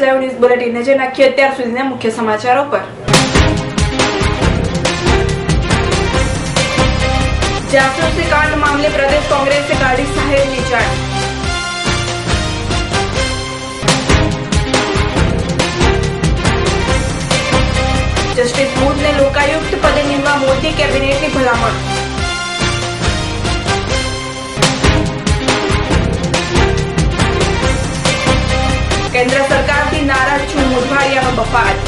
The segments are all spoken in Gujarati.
રહ્યો ન્યૂઝ બુલેટિન જે નાખીએ અત્યાર સુધીના મુખ્ય સમાચારો પર. જાસૂસી કાંડ મામલે પ્રદેશ કોંગ્રેસે કાઢી સાહેબની જાણ જસ્ટિસ બુધને લોકાયુક્ત પદે નિમવા મોદી કેબિનેટની ભલામણ. કેન્દ્ર સરકારથી નારાજ છું મોઢવાડિયાનો બફાટ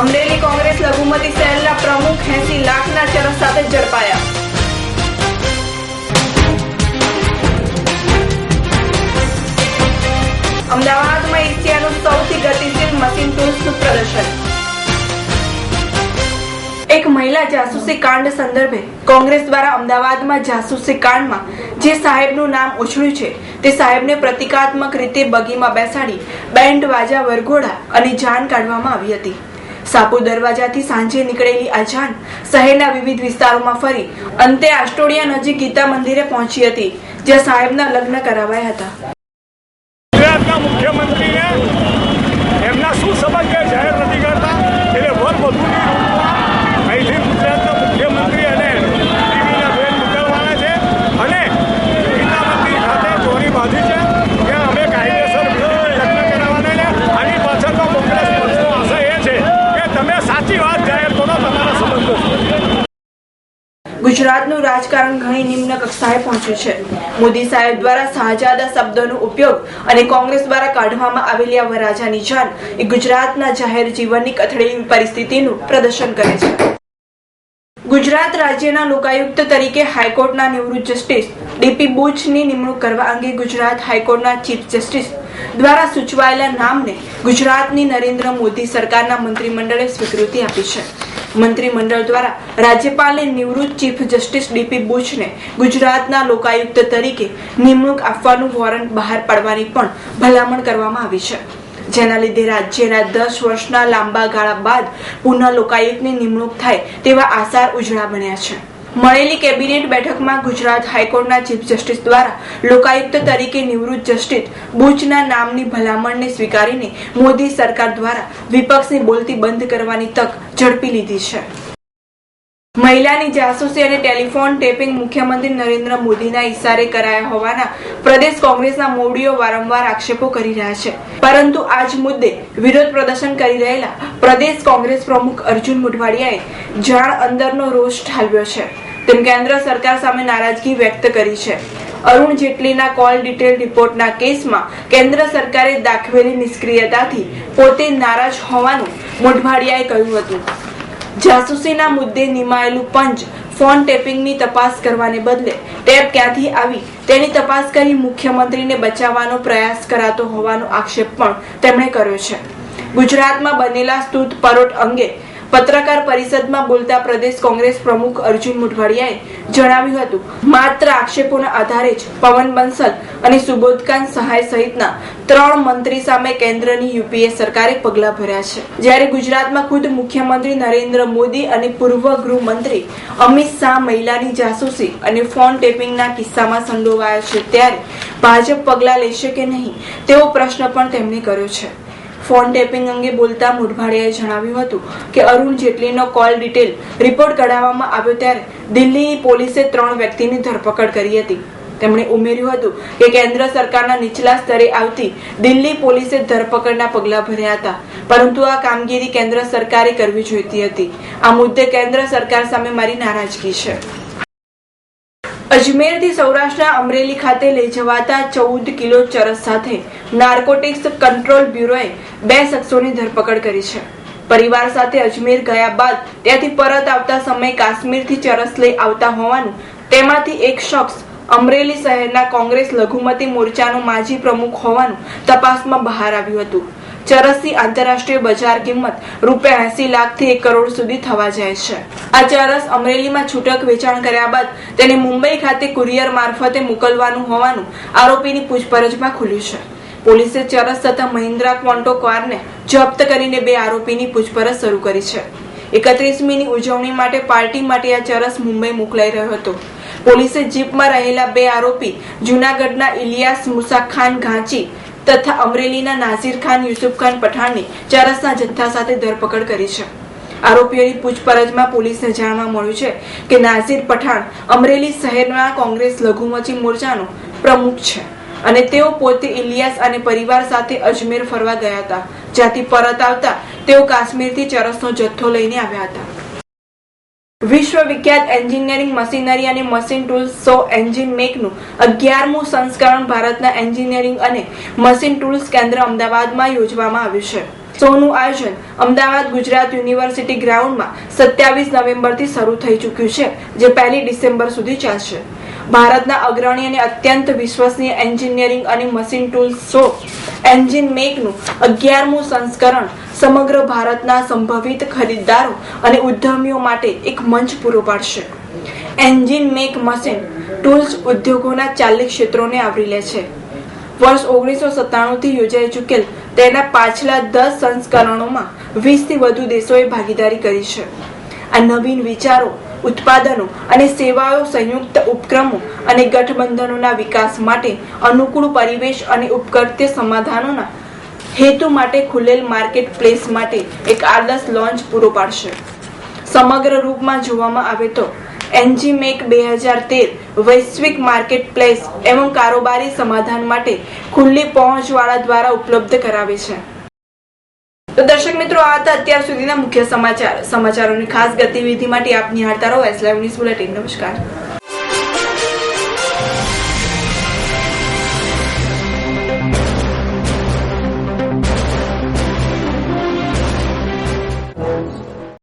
અમરેલી કોંગ્રેસ લઘુમતી સેલના પ્રમુખ એસી લાખના ચરસ સાથે ઝડપાયા. અમદાવાદમાં એશિયાનું સૌથી ગતિશીલ મશીન ટૂલ્સનું પ્રદર્શન. એક મહિલા જાસૂસી કાંડ સંદર્ભે કોંગ્રેસ દ્વારા અમદાવાદમાં જાસૂસી કાંડમાં જે સાહેબનું નામ ઉછળ્યું છે, તે સાહેબને પ્રતિકાત્મક રીતે બગીમાં બેસાડી બેન્ડ વાજા વરઘોડા અને જાન કાઢવામાં આવી હતી. સાપુ દરવાજાથી સાંજે નીકળેલી આ જાન શહેરના વિવિધ વિસ્તારોમાં ફરી અંતે આસ્ટોડિયા નજીક ગીતા મંદિરે પહોંચી હતી, જ્યાં સાહેબના લગ્ન કરાવાયા હતા. ગુજરાતના મુખ્યમંત્રીને એમના શું સંબંધ છે જાહેર નથી કરતા એટલે વર વધુની રૂપમાં અહીંથી ગુજરાતના મુખ્યમંત્રી અને ટીવીના બેન મોકલવાના છે અને ગીતા મંદિર ખાતે ચોરી બાંધી છે ત્યાં અમે કાયદેસર લગ્ન કરાવવાના ને આની પાછળનો કોંગ્રેસ પક્ષનો આશય એ છે કે તમે સાચી વાત જાહેર કરો તમારા સંબંધો શું? ગુજરાતનું રાજકારણ ઘણી નિમ્ન કક્ષાએ પહોંચ્યું છે. મોદી સાહેબ દ્વારા શાહજાદા શબ્દોનો ઉપયોગ અને કોંગ્રેસ દ્વારા કાઢવામાં આવેલી આ વરાજાની જાન એ ગુજરાતના જાહેર જીવનની કથળેલી પરિસ્થિતિનું પ્રદર્શન કરે છે. ગુજરાત રાજ્યના લોકાયુક્ત તરીકે હાઈકોર્ટના નિવૃત્ત જસ્ટિસ ડીપી બુચની નિમણૂક કરવા અંગે ગુજરાત હાઈકોર્ટના ચીફ જસ્ટિસ દ્વારા સૂચવાયેલા નામને ગુજરાતની નરેન્દ્ર મોદી સરકારના મંત્રીમંડળે સ્વીકૃતિ આપી છે. મંત્રીમંડળ દ્વારા રાજ્યપાલને નિવૃત્ત ચીફ જસ્ટિસ ડીપી બુચને ગુજરાતના લોકાયુક્ત તરીકે નિમણૂક આપવાનું વોરંટ બહાર પાડવાની પણ ભલામણ કરવામાં આવી છે. જેના લીધે રાજ્યના દસ વર્ષના લાંબા ગાળા બાદ પુનઃ લોકાયુક્તની નિમણૂક થાય તેવા આસાર ઉજળા બન્યા છે. મળેલી કેબિનેટ બેઠકમાં ગુજરાત હાઈકોર્ટના ચીફ જસ્ટિસ દ્વારા લોકાયુક્ત તરીકે નિવૃત્ત જસ્ટિસ બુચના નામની ભલામણને સ્વીકારીને મોદી સરકાર દ્વારા વિપક્ષની બોલતી બંધ કરવાની તક ઝડપી લીધી છે. મહિલાની જાસૂસી અને ટેલિફોન ટેપિંગ મુખ્યમંત્રી નરેન્દ્ર મોદીના ઇશારે કરાયા હોવાના પ્રદેશ કોંગ્રેસના મોવડીઓ વારંવાર આક્ષેપો કરી રહ્યા છે. પરંતુ આજ મુદ્દે વિરોધ પ્રદર્શન કરી રહેલા પ્રદેશ કોંગ્રેસ પ્રમુખ અર્જુન મુઢવાડિયાએ જાણ અંદરનો રોષ ઠાલવ્યો છે. તેમ કેન્દ્ર સરકાર સામે નારાજગી વ્યક્ત કરી છે. અરુણ જેટલીના કોલ ડિટેલ રિપોર્ટના કેસમાં કેન્દ્ર સરકારે દાખવેલી નિષ્ક્રિયતાથી પોતે નારાજ હોવાનું મોઢવાડિયાએ કહ્યું હતું. જાસૂસીના મુદ્દે નિમાયેલું પંચ ફોન ટેપિંગની તપાસ કરવાને બદલે ટેપ ક્યાંથી આવી તેની તપાસ કરી મુખ્યમંત્રીને બચાવવાનો પ્રયાસ કરાતો હોવાનો આક્ષેપ પણ તેમણે કર્યો છે. ગુજરાતમાં બનેલા સ્તુત પરોટ અંગે પત્રકાર પરિષદમાં બોલતા પ્રદેશ કોંગ્રેસ પ્રમુખ અર્જુન મુઢવાડિયાએ જણાવ્યું હતું, માત્ર આક્ષેપોના આધારે જ પવન બંસલ અને સુબોધકાંત સહાય સહિતના ત્રણ મંત્રી સામે કેન્દ્રની યુપીએ સરકારે પગલાં ભર્યા છે. જ્યારે ગુજરાતમાં ખુદ મુખ્યમંત્રી નરેન્દ્ર મોદી અને પૂર્વ ગૃહમંત્રી અમિત શાહ મહિલાની જાસૂસી અને ફોન ટેપિંગના કિસ્સામાં સંડોવાયા છે, ત્યારે ભાજપ પગલાં લેશે કે નહીં તેવો પ્રશ્ન પણ તેમણે કર્યો છે. ફોન ટેપિંગ અંગે બોલતા મુઢવાડિયાએ જણાવ્યું હતું કે અરુણ જેટલીનો કોલ ડિટેલ રિપોર્ટ કઢાવવામાં આવ્યો ત્યારે દિલ્હીની પોલીસે ત્રણ વ્યક્તિની ધરપકડ કરી હતી. તેમણે ઉમેર્યું હતું કે કેન્દ્ર સરકારના નીચલા સ્તરે આવતી દિલ્હી પોલીસે ધરપકડના પગલાં ભર્યા હતા, પરંતુ આ કામગીરી કેન્દ્ર સરકારે કરવી જોઈતી હતી. આ મુદ્દે કેન્દ્ર સરકાર સામે મારી નારાજગી છે. અજમેરથી સૌરાષ્ટ્રના અમરેલી ખાતે લઈ જવાતા ચૌદ કિલો ચરસ સાથે નાર્કોટિક્સ કંટ્રોલ બ્યુરોએ બે શખ્સોની ધરપકડ કરી છે. પરિવાર સાથે અજમેર ગયા બાદ ત્યાંથી પરત આવતા સમયે કાશ્મીરથી ચરસ લઈ આવતા હોવાનું તેમાંથી એક શખ્સ અમરેલી શહેરના કોંગ્રેસ લઘુમતી મોરચાનો માજી પ્રમુખ હોવાનું તપાસમાં બહાર આવ્યું હતું. ચરસની આંતરરાષ્ટ્રીય બજાર કિંમત રૂપિયા એસી લાખથી એક કરોડ સુધી થવા જાય છે. આ ચરસ અમરેલીમાં છૂટક વેચાણ કર્યા બાદ તેને મુંબઈ ખાતે કુરિયર મારફતે મોકલવાનું હોવાનું આરોપીની પૂછપરછમાં ખુલ્યું છે. પોલીસે ચરસ તથા મહિન્દ્રા ક્વોન્ટો કારને જપ્ત કરીને બે આરોપીની પૂછપરછ શરૂ કરી છે. એકત્રીસમીની ઉજવણી માટે પાર્ટી માટે આ ચરસ મુંબઈ મોકલાઈ રહ્યો હતો. પોલીસે જીપમાં રહેલા બે આરોપી જુનાગઢના ઇલિયાસ મુસા ખાન ઘાંચી તથા અમરેલીના નાઝીર ખાન, યુસુફ ખાન પઠાણની ચરસના જથ્થા સાથે ધરપકડ કરી છે. આરોપીઓની પૂછપરછમાં પોલીસને જાણવા મળ્યું છે કે નાઝીર પઠાણ અમરેલી શહેરના કોંગ્રેસ લઘુમતી મોરચાનો પ્રમુખ છે. અને તેઓ પોતે ઇલિયાસ અને પરિવાર સાથે અજમેર ફરવા ગયા હતા, જ્યાંથી પરત આવતા તેઓ કાશ્મીરથી ચરસનો જથ્થો લઈને આવ્યા હતા. વિશ્વ વિખ્યાત એન્જિનિયરિંગ મશીનરી અને મશીન ટૂલ્સ સો એન્જિન મેકનું અગિયારમું સંસ્કરણ ભારતના એન્જિનિયરિંગ અને મશીન ટૂલ્સ કેન્દ્ર અમદાવાદમાં યોજવામાં આવ્યું છે. સોનું આયોજન અમદાવાદ ગુજરાત યુનિવર્સિટી ગ્રાઉન્ડમાં સત્યાવીસ નવેમ્બરથી શરૂ થઈ ચૂક્યું છે, જે પહેલી ડિસેમ્બર સુધી ચાલશે. ભારતના અગ્રણી અને અત્યંત વિશ્વસનીય એન્જિનિયરિંગ અને મશીન ટૂલ્સ શો, એન્જિન મેકનું અગિયારમું સંસ્કરણ સમગ્ર ભારતના સંભવિત ખરીદદારો અને ઉદ્યમીઓ માટે એક મંચ પૂરો પાડશે. એન્જિન મેક મશીન ટૂલ્સ ઉદ્યોગોના ચાલીસ ક્ષેત્રોને આવરી લે છે. વર્ષ ઓગણીસો સત્તાણુંથી યોજાઈ ચૂકેલ તેના પાછલા દસ સંસ્કરણોમાં વીસથી વધુ દેશોએ ભાગીદારી કરી છે. આ નવીન વિચારો ઉત્પાદનો અને સેવાઓ, સંયુક્ત ઉપક્રમો અને ગઠબંધનોના વિકાસ માટે અનુકૂળ પરિવેશ અને ઉપકર્ત્ય સમાધાનોના હેતુ માટે ખુલેલ માર્કેટ પ્લેસ માટે એક આદર્શ લોન્ચ પૂરો પાડશે. સમગ્ર રૂપમાં જોવામાં આવે તો એનજી મેક બે હજાર તેર વૈશ્વિક માર્કેટ પ્લેસ એવં કારોબારી સમાધાન માટે ખુલ્લી પહોંચવાળા દ્વારા ઉપલબ્ધ કરાવે છે. તો દર્શક મિત્રો, આ હતા અત્યાર સુધીના મુખ્ય સમાચાર. સમાચારોની ખાસ ગતિવિધિ માટે આપ નિહાળતા રહો. એસ લાઈવ ન્યૂઝ બુલેટિન નમસ્કાર.